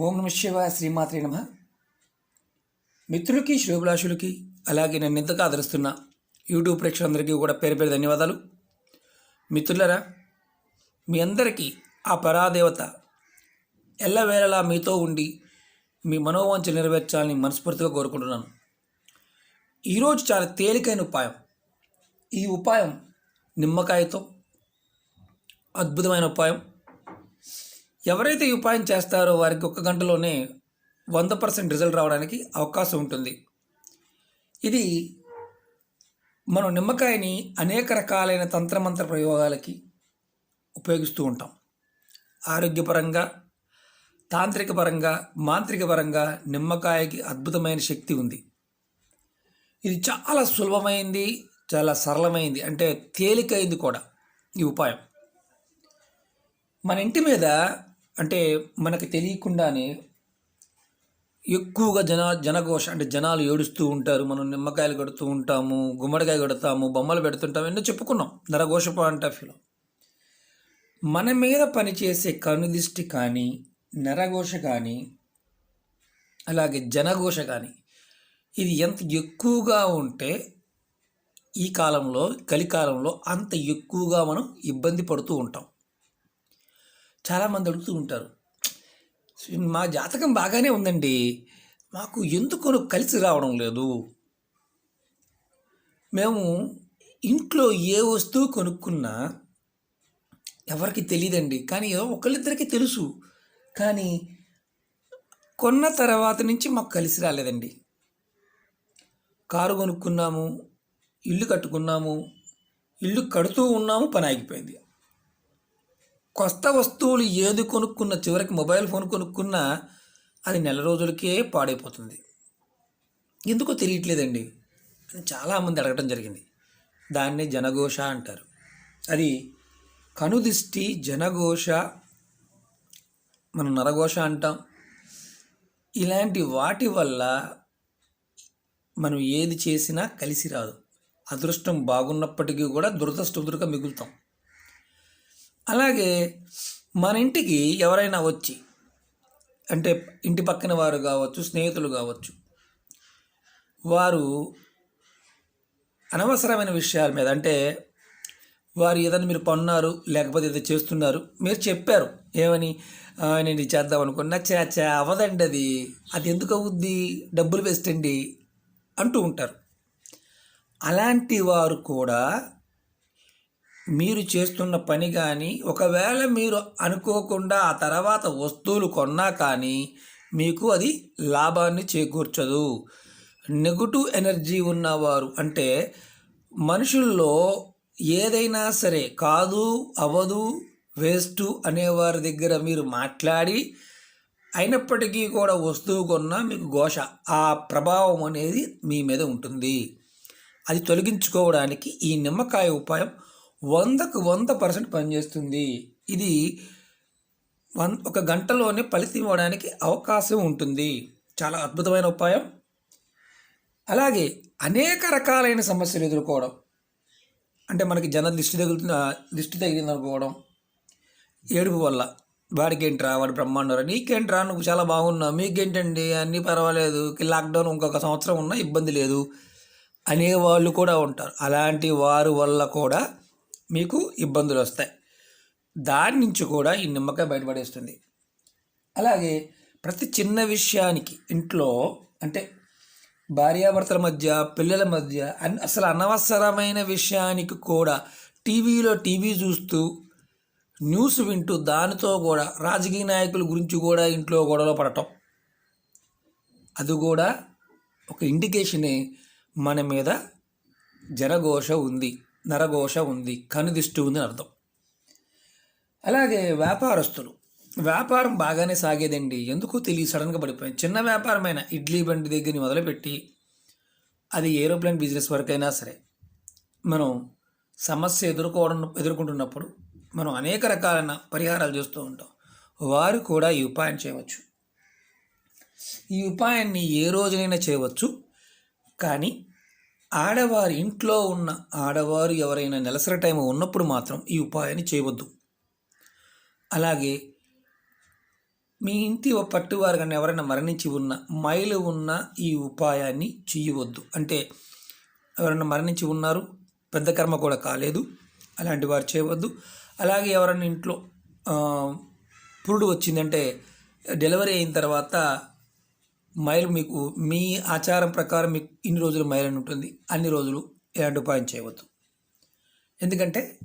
ఓం నమ శివ శ్రీమాత్రి నమ. మిత్రులకి శ్రేభిలాషులకి అలాగే నన్ను ఇంతగా ఆదరిస్తున్న యూట్యూబ్ ప్రేక్షకులందరికీ కూడా పేరు పేరు ధన్యవాదాలు. మిత్రులరా మీ అందరికీ ఆ పరాదేవత ఎల్లవేళలా మీతో ఉండి మీ మనోవాంఛ నెరవేర్చాలని మనస్ఫూర్తిగా కోరుకుంటున్నాను. ఈరోజు చాలా తేలికైన ఉపాయం. ఈ ఉపాయం నిమ్మకాయతో అద్భుతమైన ఉపాయం. ఎవరైతే ఈ ఉపాయం చేస్తారో వారికి ఒక గంటలోనే వంద పర్సెంట్ రిజల్ట్ రావడానికి అవకాశం ఉంటుంది. ఇది మనం నిమ్మకాయని అనేక రకాలైన తంత్రమంత్ర ప్రయోగాలకి ఉపయోగిస్తూ ఉంటాం. ఆరోగ్యపరంగా తాంత్రిక పరంగా మాంత్రిక పరంగా నిమ్మకాయకి అద్భుతమైన శక్తి ఉంది. ఇది చాలా సులభమైంది చాలా సరళమైంది అంటే తేలికైంది కూడా ఈ ఉపాయం. మన ఇంటి మీద అంటే మనకి తెలియకుండానే ఎక్కువగా జన జనఘోష అంటే జనాలు ఏడుస్తూ ఉంటారు. మనం నిమ్మకాయలు కడుతూ ఉంటాము గుమ్మడికాయ కడతాము బొమ్మలు పెడుతుంటాము ఎన్నో చెప్పుకున్నాం. నరఘోష పాయింట్ ఆఫ్ వ్యూలో మన మీద పనిచేసే కనుదిష్టి కానీ నరఘోష కానీ అలాగే జనఘోష కానీ ఇది ఎంత ఎక్కువగా ఉంటే ఈ కాలంలో కలికాలంలో అంత ఎక్కువగా మనం ఇబ్బంది పడుతూ ఉంటాం. చాలామంది అడుగుతూ ఉంటారు. మా జాతకం బాగానే ఉందండి. మాకు ఎందుకు కలిసి రావడం లేదు. మేము ఇంట్లో ఏ వస్తువు కొనుక్కున్నా ఎవరికి తెలియదండి కానీ ఏదో ఒకళ్ళిద్దరికి తెలుసు. కానీ కొన్న తర్వాత నుంచి మాకు కలిసి రాలేదండి. కారు కొనుక్కున్నాము ఇల్లు కట్టుకున్నాము ఇల్లు కడుతూ ఉన్నాము పని ఆగిపోయింది. కొత్త వస్తువులు ఏది కొనుక్కున్న చివరికి మొబైల్ ఫోన్ కొనుక్కున్నా అది నెల రోజులకే పాడైపోతుంది. ఎందుకో తెలియట్లేదండి. అని చాలామంది అడగటం జరిగింది. దాన్ని జనఘోష అంటారు. అది కనుదిష్టి జనఘోష మనం నరఘోష అంటాం. ఇలాంటి వాటి వల్ల మనం ఏది చేసినా కలిసి రాదు. అదృష్టం బాగున్నప్పటికీ కూడా దురదృష్టదురుగా మిగులుతాం. అలాగే మన ఇంటికి ఎవరైనా వచ్చి అంటే ఇంటి పక్కన వారు కావచ్చు స్నేహితులు కావచ్చు వారు అనవసరమైన విషయాల మీద అంటే వారు ఏదైనా మీరు పన్నారు లేకపోతే ఏదో చేస్తున్నారు మీరు చెప్పారు ఏమని నేను ఇది చేద్దాం అనుకున్నా చే చే అవదండి అది అది ఎందుకు అవుద్ది డబ్బులు వేస్ట్ అండి అంటూ ఉంటారు. అలాంటి వారు కూడా మీరు చేస్తున్న పని కానీ ఒకవేళ మీరు అనుకోకుండా ఆ తర్వాత వస్తువులు కొన్నా కానీ మీకు అది లాభాన్ని చేకూర్చదు. నెగటివ్ ఎనర్జీ ఉన్నవారు అంటే మనుషుల్లో ఏదైనా సరే కాదు అవదు వేస్ట్ అనేవారి దగ్గర మీరు మాట్లాడి అయినప్పటికీ కూడా వస్తువు కొన్నా మీకు ఘోష. ఆ ప్రభావం అనేది మీ మీద ఉంటుంది. అది తొలగించుకోవడానికి ఈ నిమ్మకాయ ఉపాయం వందకు వంద పర్సెంట్ పనిచేస్తుంది. ఇది వన్ ఒక గంటలోనే ఫలితం ఇవ్వడానికి అవకాశం ఉంటుంది. చాలా అద్భుతమైన ఉపాయం. అలాగే అనేక రకాలైన సమస్యలు ఎదుర్కోవడం. అంటే మనకి జన దిష్టి తగులుతున్న దిష్టి తగిలింది అనుకోవడం ఏడుపు వల్ల వాడికి ఏంట్రా వాడు బ్రహ్మాండరా నీకేంట్రా నువ్వు చాలా బాగున్నావు మీకేంటండి అన్నీ పర్వాలేదు లాక్డౌన్ ఇంకొక సంవత్సరం ఉన్నా ఇబ్బంది లేదు అనేవాళ్ళు కూడా ఉంటారు. అలాంటి వారి వల్ల కూడా మీకు ఇబ్బందులు వస్తాయి. దాని నుంచి కూడా ఈ నిమ్మకాయ బయటపడేస్తుంది. అలాగే ప్రతి చిన్న విషయానికి ఇంట్లో అంటే భార్యాభర్తల మధ్య పిల్లల మధ్య అన్ అసలు అనవసరమైన విషయానికి కూడా టీవీలో టీవీ చూస్తూ న్యూస్ వింటూ దానితో కూడా రాజకీయ నాయకుల గురించి కూడా ఇంట్లో గొడవ పడటం. అది కూడా ఒక ఇండికేషనే మన మీద జనఘోష ఉంది. నరఘోష ఉంది కనుదిష్టి ఉంది అని అర్థం. అలాగే వ్యాపారస్తులు. వ్యాపారం బాగానే సాగేదండి. ఎందుకో తెలియదు సడన్గా పడిపోయింది చిన్న వ్యాపారమైన ఇడ్లీ బండి దగ్గర మొదలుపెట్టి అది ఏరోప్లేన్ బిజినెస్ వరకు అయినా సరే మనం సమస్య ఎదుర్కోవడం ఎదుర్కొంటున్నప్పుడు మనం అనేక రకాలైన పరిహారాలు చేస్తూ ఉంటాం. వారు కూడా ఈ ఉపాయం చేయవచ్చు. ఈ ఉపాయాన్ని ఏ రోజునైనా చేయవచ్చు. కానీ ఆడవారి ఇంట్లో ఉన్న ఆడవారు ఎవరైనా నెలసరి టైం ఉన్నప్పుడు మాత్రం ఈ ఉపాయాన్ని చేయవద్దు. అలాగే మీ ఇంటి పట్టువారు కానీ ఎవరైనా మరణించి ఉన్న మైలు ఉన్న ఈ ఉపాయాన్ని చేయవద్దు. అంటే ఎవరైనా మరణించి ఉన్నారు పెద్ద కర్మ కూడా కాలేదు అలాంటి వారు చేయవద్దు. అలాగే ఎవరైనా ఇంట్లో పురుడు వచ్చిందంటే డెలివరీ అయిన తర్వాత మైలు మీకు మీ ఆచారం ప్రకారం మీకు ఇన్ని రోజులు మైలు అని ఉంటుంది. అన్ని రోజులు ఎలాంటి ఉపాయం చేయవద్దు. ఎందుకంటే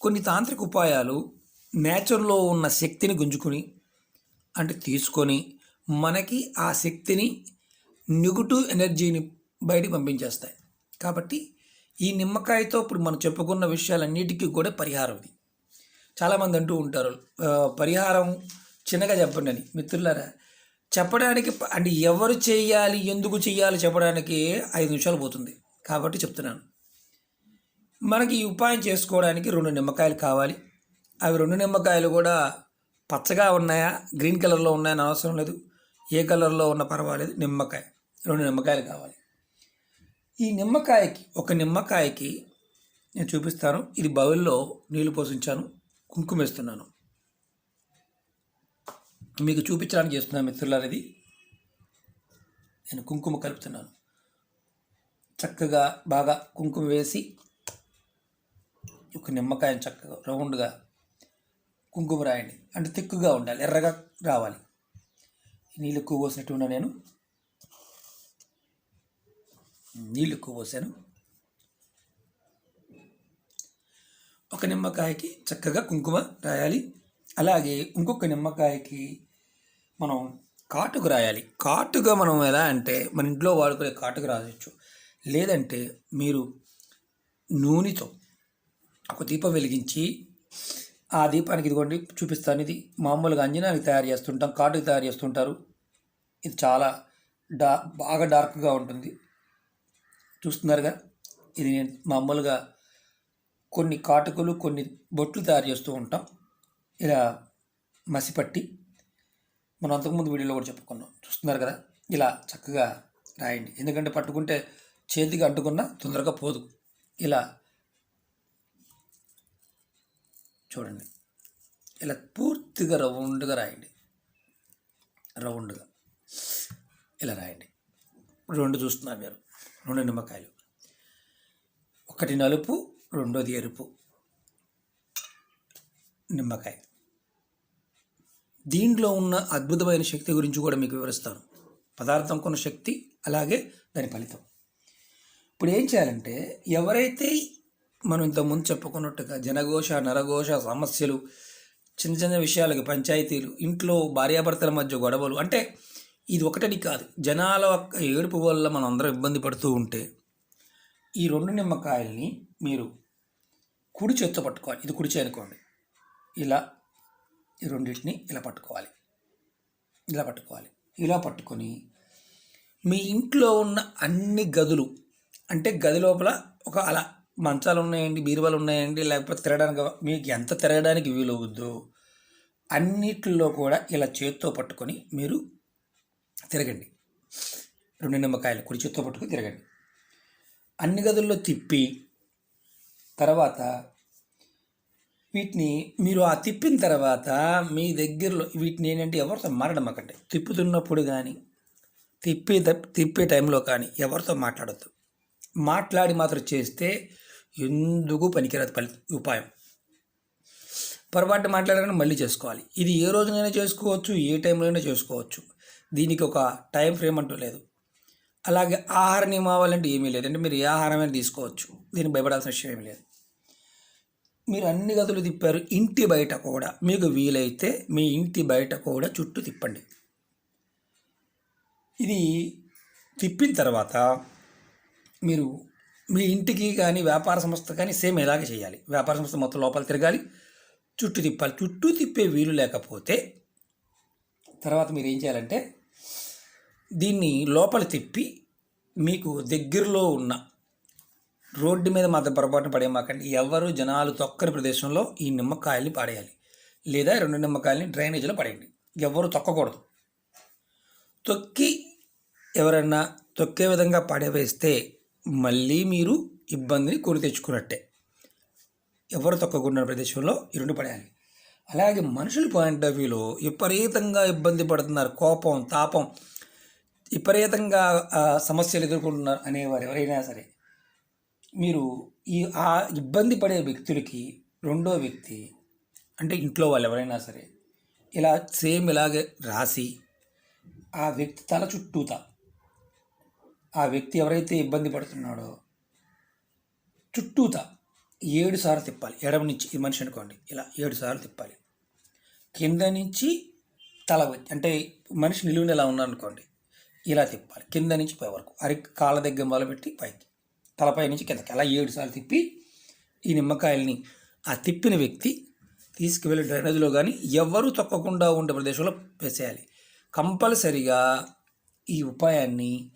కొన్ని తాంత్రిక ఉపాయాలు నేచర్లో ఉన్న శక్తిని గుంజుకుని అంటే తీసుకొని మనకి ఆ శక్తిని నెగిటివ్ ఎనర్జీని బయటికి పంపించేస్తాయి. కాబట్టి ఈ నిమ్మకాయతో ఇప్పుడు మనం చెప్పుకున్న విషయాలన్నిటికీ కూడా పరిహారం ఇది. చాలామంది అంటూ ఉంటారు పరిహారం చిన్నగా చెప్పండి అని. మిత్రులారా చెప్పడానికి అంటే ఎవరు చేయాలి ఎందుకు చేయాలి చెప్పడానికి ఐదు నిమిషాలు పోతుంది. కాబట్టి చెప్తున్నాను. మనకి ఈ ఉపాయం చేసుకోవడానికి రెండు నిమ్మకాయలు కావాలి. అవి రెండు నిమ్మకాయలు కూడా పచ్చగా ఉన్నాయా గ్రీన్ కలర్లో ఉన్నాయని అవసరం లేదు. ఏ కలర్లో ఉన్న పర్వాలేదు నిమ్మకాయ రెండు నిమ్మకాయలు కావాలి. ఈ నిమ్మకాయకి ఒక నిమ్మకాయకి నేను చూపిస్తాను. ఇది బౌల్లో నీళ్ళు పోసించాను కుంకుమేస్తున్నాను. మీకు చూపించడానికి చేస్తున్నాను మిత్రులారు ఇది. నేను కుంకుమ కలుపుతున్నాను. చక్కగా బాగా కుంకుమ వేసి ఒక నిమ్మకాయని చక్కగా రౌండ్గా కుంకుమ రాయండి. అంటే తిక్కుగా ఉండాలి ఎర్రగా రావాలి. నీళ్ళు ఎక్కువ పోసినట్టు ఉన్నా నేను. నీళ్ళు ఎక్కువ పోసాను ఒక నిమ్మకాయకి చక్కగా కుంకుమ రాయాలి. అలాగే ఇంకొక నిమ్మకాయకి మనం కాటుకు రాయాలి. కాటుగా మనం ఎలా అంటే మన ఇంట్లో వాడుకునే కాటుకు రాయొచ్చు. లేదంటే మీరు నూనెతో ఒక దీపం వెలిగించి ఆ దీపానికి ఇదిగోండి చూపిస్తాను. ఇది మామూలుగా అంజనానికి తయారు చేస్తుంటాం కాటుకు తయారు చేస్తుంటారు. ఇది చాలా డా బాగా డార్క్గా ఉంటుంది. చూస్తున్నారుగా? ఇది నేను మామూలుగా కొన్ని కాటుకలు కొన్ని బొట్లు తయారు చేస్తూ ఉంటాం. ఇలా మసిపట్టి మనం అంతకుముందు వీడియోలో కూడా చెప్పుకున్నాం. చూస్తున్నారు కదా? ఇలా చక్కగా రాయండి. ఎందుకంటే పట్టుకుంటే చేతికి అంటుకున్నా తొందరగా పోదు. ఇలా చూడండి. ఇలా పూర్తిగా రౌండ్గా రాయండి. రౌండ్గా ఇలా రాయండి. రెండు చూస్తున్నారు మీరు. రెండు నిమ్మకాయలు. ఒకటి నలుపు రెండోది ఎరుపు. నిమ్మకాయ. దీంట్లో ఉన్న అద్భుతమైన శక్తి గురించి కూడా మీకు వివరిస్తాను. పదార్థం కొన్న శక్తి అలాగే దాని ఫలితం. ఇప్పుడు ఏం చేయాలంటే ఎవరైతే మనం ఇంతకుముందు చెప్పుకున్నట్టుగా జనఘోష నరఘోష సమస్యలు చిన్న చిన్న విషయాలకి పంచాయతీలు ఇంట్లో భార్యాభర్తల మధ్య గొడవలు అంటే ఇది ఒకటని కాదు. జనాల యొక్క ఏడుపు వల్ల మనం అందరం ఇబ్బంది పడుతూ ఉంటే ఈ రెండు నిమ్మకాయల్ని మీరు కుడి చేత్తో పట్టుకోవాలి. ఇది కుడి చేయి ఇలా ఈ రెండింటిని ఇలా పట్టుకోవాలి. ఇలా పట్టుకోవాలి. ఇలా పట్టుకొని మీ ఇంట్లో ఉన్న అన్ని గదులు అంటే గది లోపల ఒక అలా మంచాలు ఉన్నాయండి బీరువాలు ఉన్నాయండి లేకపోతే తిరగడానికి మీకు ఎంత తిరగడానికి వీలవుద్దో అన్నిటిలో కూడా ఇలా చేత్తో పట్టుకొని మీరు తిరగండి. రెండు నిమ్మకాయలు కుడి చేత్తో పట్టుకొని తిరగండి. అన్ని గదుల్లో తిప్పి తర్వాత వీటిని మీరు ఆ తిప్పిన తర్వాత మీ దగ్గరలో వీటిని ఏంటంటే ఎవరితో మాట్లాడమాకండి తిప్పుతున్నప్పుడు కానీ తిప్పే తిప్పే టైంలో కానీ ఎవరితో మాట్లాడద్దు. మాట్లాడి మాత్రం చేస్తే ఎందుకు పనికిరాదు ఫలి ఉపాయం. పొరపాటు మాట్లాడాలని మళ్ళీ చేసుకోవాలి. ఇది ఏ రోజునైనా చేసుకోవచ్చు ఏ టైంలోనైనా చేసుకోవచ్చు. దీనికి ఒక టైం ఫ్రేమ్ అంటూ లేదు. అలాగే ఆహార నియమావళి ఏమీ లేదు. అంటే మీరు ఏ ఆహారమైనా తీసుకోవచ్చు. దీనికి భయపడాల్సిన విషయం ఏమీ లేదు. మీరు అన్ని గదులు తిప్పారు ఇంటి బయట కూడా. మీకు వీలైతే మీ ఇంటి బయట కూడా చుట్టూ తిప్పండి. ఇది తిప్పిన తర్వాత మీరు మీ ఇంటికి కానీ వ్యాపార సంస్థ కానీ సేమ్ ఇలాగే చేయాలి. వ్యాపార సంస్థ మొత్తం లోపల తిరగాలి చుట్టూ తిప్పాలి. చుట్టూ తిప్పే వీలు లేకపోతే తర్వాత మీరు ఏం చేయాలంటే దీన్ని లోపల తిప్పి మీకు దగ్గరలో ఉన్న రోడ్డు మీద మాత్రం పొరపాటున పడేయమాకండి. ఎవరు జనాలు తొక్కని ప్రదేశంలో ఈ నిమ్మకాయల్ని పాడేయాలి. లేదా రెండు నిమ్మకాయల్ని డ్రైనేజీలో పడేయండి. ఎవరు తొక్కకూడదు. తొక్కి ఎవరన్నా తొక్కే విధంగా పడవేస్తే మళ్ళీ మీరు ఇబ్బందిని కొని తెచ్చుకున్నట్టే. ఎవరు తొక్కకుండా ప్రదేశంలో ఈ రెండు పడేయాలి. అలాగే మనుషుల పాయింట్ ఆఫ్ వ్యూలో విపరీతంగా ఇబ్బంది పడుతున్నారు. కోపం తాపం విపరీతంగా సమస్యలు ఎదుర్కొంటున్నారు అనేవారు ఎవరైనా సరే. మీరు ఈ ఆ ఇబ్బంది పడే వ్యక్తులకి రెండో వ్యక్తి అంటే ఇంట్లో వాళ్ళు ఎవరైనా సరే ఇలా సేమ్ ఇలాగే రాసి ఆ వ్యక్తి తల చుట్టూత ఆ వ్యక్తి ఎవరైతే ఇబ్బంది పడుతున్నాడో చుట్టూత ఏడు సార్లు తిప్పాలి. ఎడమ నుంచి ఈ మనిషి అనుకోండి ఇలా ఏడు సార్లు తిప్పాలి. కింద నుంచి తల అంటే మనిషి నిలువుని ఇలా ఉన్నారనుకోండి ఇలా తిప్పాలి. కింద నుంచి పై వరకు అరి కాళ్ళ దగ్గర మొదలుపెట్టి పైకి. తలపై నుంచి కిందకి అలా ఏడు సార్లు తిప్పి ఈ నిమ్మకాయల్ని ఆ తిప్పిన వ్యక్తి తీసుకువెళ్ళి డ్రైనేజ్లో కానీ ఎవ్వరూ తొక్కకుండా ఉండే ప్రదేశంలో వేసేయాలి. కంపల్సరిగా ఈ ఉపాయాన్ని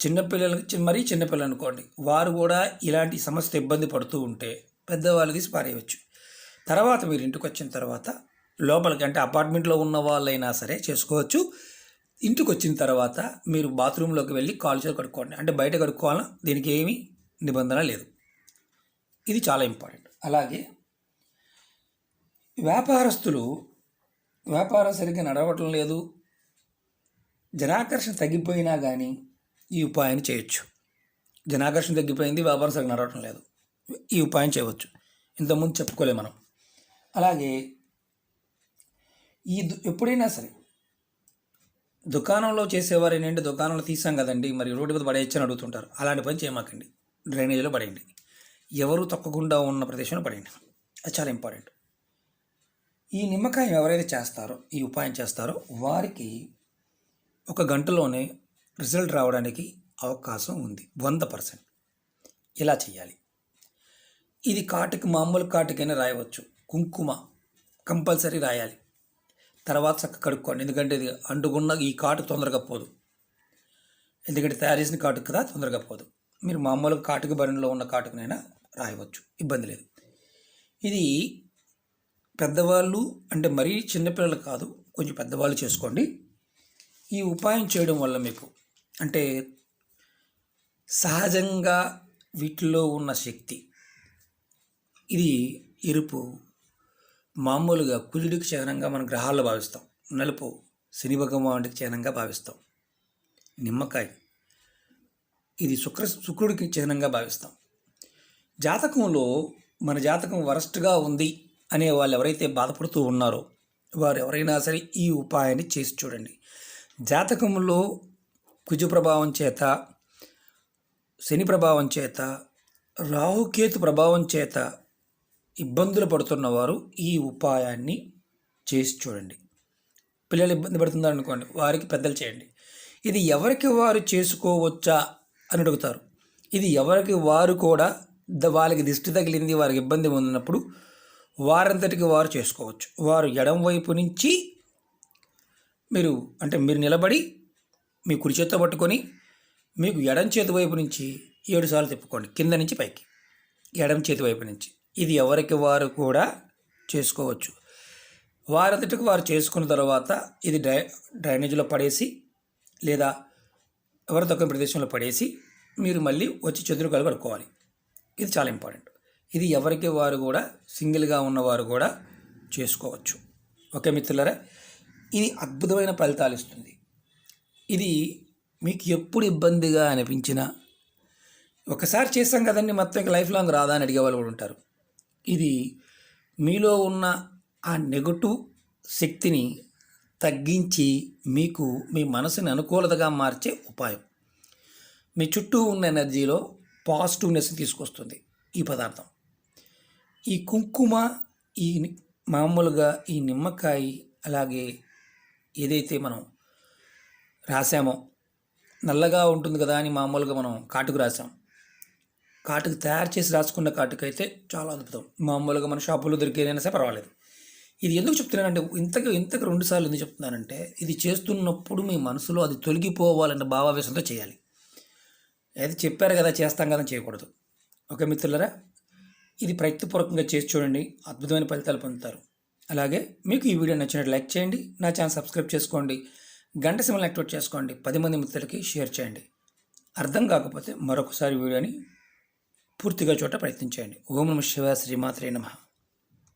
చిన్నపిల్లలకి మరీ చిన్నపిల్లలు అనుకోండి. వారు కూడా ఇలాంటి సమస్య ఇబ్బంది పడుతూ ఉంటే పెద్దవాళ్ళు తీసి పారేయవచ్చు. తర్వాత మీరు ఇంటికి వచ్చిన తర్వాత లోపలికి అంటే అపార్ట్మెంట్లో ఉన్న వాళ్ళైనా సరే చేసుకోవచ్చు. ఇంటికి వచ్చిన తర్వాత మీరు బాత్రూంలోకి వెళ్ళి కాలు కడుక్కోండి. అంటే బయట కడుక్కోవాలా? దీనికి ఏమీ నిబంధన లేదు. ఇది చాలా ఇంపార్టెంట్. అలాగే వ్యాపారస్తులు వ్యాపారం సరిగ్గా నడవటం లేదు. జనాకర్షణ తగ్గిపోయినా కానీ ఈ ఉపాయాన్ని చేయొచ్చు. జనాకర్షణ తగ్గిపోయింది వ్యాపారం సరిగ్గా నడవటం లేదు. ఈ ఉపాయం చేయవచ్చు. ఇంతకుముందు చెప్పుకోలే మనం. అలాగే ఈ దు- ఎప్పుడైనా సరే దుకాణంలో చేసేవారు ఏంటంటే దుకాణంలో తీసాం కదండి మరి రోడ్డు మీద పడేయచ్చని అని అడుగుతుంటారు. అలాంటి పని చేయమాకండి. డ్రైనేజీలో పడేయండి. ఎవరు తొక్కకుండా ఉన్న ప్రదేశంలో పడేయండి. అది చాలా ఇంపార్టెంట్. ఈ నిమ్మకాయ ఎవరైతే చేస్తారో ఈ ఉపాయం చేస్తారో వారికి ఒక గంటలోనే రిజల్ట్ రావడానికి అవకాశం ఉంది. వంద పర్సెంట్. ఇలా చేయాలి ఇది కాటుకి మామూలు కాటుకైనా రాయవచ్చు. కుంకుమ కంపల్సరీ రాయాలి. తర్వాత చక్క కడుక్కోండి. ఎందుకంటే ఇది అంటుకున్న ఈ కాటు తొందరగా పోదు. ఎందుకంటే తయారు చేసిన కాటుకు కదా తొందరగా పోదు. మీరు మామూలు కాటుక బరిలో ఉన్న కాటుకునైనా రాయవచ్చు. ఇబ్బంది లేదు. ఇది పెద్దవాళ్ళు అంటే మరీ చిన్నపిల్లలు కాదు కొంచెం పెద్దవాళ్ళు చేసుకోండి. ఈ ఉపాయం చేయడం వల్ల మీకు అంటే సహజంగా వీటిలో ఉన్న శక్తి ఇది ఎరుపు మామూలుగా కుజుడికి చిహ్నంగా మనం గ్రహాల్లో భావిస్తాం. నలుపు శని భగవానుడికి చిహ్నంగా భావిస్తాం. నిమ్మకాయ ఇది శుక్ర శుక్రుడికి చిహ్నంగా భావిస్తాం. జాతకంలో మన జాతకం వరస్ట్గా ఉంది అనే వాళ్ళు ఎవరైతే బాధపడుతూ ఉన్నారో వారు ఎవరైనా సరే ఈ ఉపాయాన్ని చేసి చూడండి. జాతకంలో కుజు ప్రభావం చేత శని ప్రభావం చేత రాహుకేతు ప్రభావం చేత ఇబ్బందులు పడుతున్న వారు ఈ ఉపాయాన్ని చేసి చూడండి. పిల్లలు ఇబ్బంది పడుతున్నారు అనుకోండి వారికి పెద్దలు చేయండి. ఇది ఎవరికి వారు చేసుకోవచ్చా అని అడుగుతారు. ఇది ఎవరికి వారు కూడా ద- వాళ్ళకి దిష్టి తగిలింది వారికి ఇబ్బంది ఉన్నప్పుడు వారంతటికి వారు చేసుకోవచ్చు. వారు ఎడం వైపు నుంచి మీరు అంటే మీరు నిలబడి మీ కుడి చేత్తో పట్టుకొని మీకు ఎడం చేతి వైపు నుంచి ఏడు సార్లు తిప్పుకోండి. కింద నుంచి పైకి. ఎడం చేతి వైపు నుంచి. ఇది ఎవరికి వారు కూడా చేసుకోవచ్చు. వారంతటికి వారు చేసుకున్న తర్వాత ఇది డ్రై డ్రైనేజీలో పడేసి లేదా ఎవరి తక్కువ ప్రదేశంలో పడేసి మీరు మళ్ళీ వచ్చి చెదురు కలుపుకోవాలి ఇది చాలా ఇంపార్టెంట్. ఇది ఎవరికి వారు కూడా సింగిల్గా ఉన్నవారు కూడా చేసుకోవచ్చు. ఓకే మిత్రులరా? ఇది అద్భుతమైన ఫలితాలు ఇస్తుంది. ఇది మీకు ఎప్పుడు ఇబ్బందిగా అనిపించినా ఒకసారి చేస్తాం కదండి మొత్తం ఇంకా లైఫ్ లాంగ్ రాదా అని అడిగే వాళ్ళు కూడా ఉంటారు. ఇది మీలో ఉన్న ఆ నెగటివ్ శక్తిని తగ్గించి మీకు మీ మనసుని అనుకూలతగా మార్చే ఉపాయం. మీ చుట్టూ ఉన్న ఎనర్జీలో పాజిటివ్నెస్ తీసుకొస్తుంది ఈ పదార్థం. ఈ కుంకుమ ఈ మామూలుగా ఈ నిమ్మకాయ అలాగే ఏదైతే మనం రాసామో నల్లగా ఉంటుంది కదా అని మామూలుగా మనం కాటుకు రాసాం. కాటుకు తయారు చేసి రాసుకున్న కాటుకు అయితే చాలా అద్భుతం. మామూలుగా మన షాపులో దొరికేదైనా సరే పర్వాలేదు. ఇది ఎందుకు చెప్తున్నానంటే ఇంతకు ఇంతకు రెండు సార్లు ఎందుకు చెప్తున్నానంటే ఇది చేస్తున్నప్పుడు మీ మనసులో అది తొలగిపోవాలన్న భావావేశంతో చేయాలి. అది చెప్పారు కదా చేస్తాం కదా చేయకూడదు. ఓకే మిత్రులరా? ఇది ప్రయత్నపూర్వకంగా చేసి చూడండి. అద్భుతమైన ఫలితాలు పొందుతారు. అలాగే మీకు ఈ వీడియో నచ్చినట్టు లైక్ చేయండి. నా ఛానల్ సబ్స్క్రైబ్ చేసుకోండి. గంట సిమ్మల్ని యాక్టివేట్ చేసుకోండి. పది మంది మిత్రులకి షేర్ చేయండి. అర్థం కాకపోతే మరొకసారి వీడియోని పూర్తిగా చోట ప్రయత్నించండి ఓం నమ శివ శ్రీమాత్రే నమః.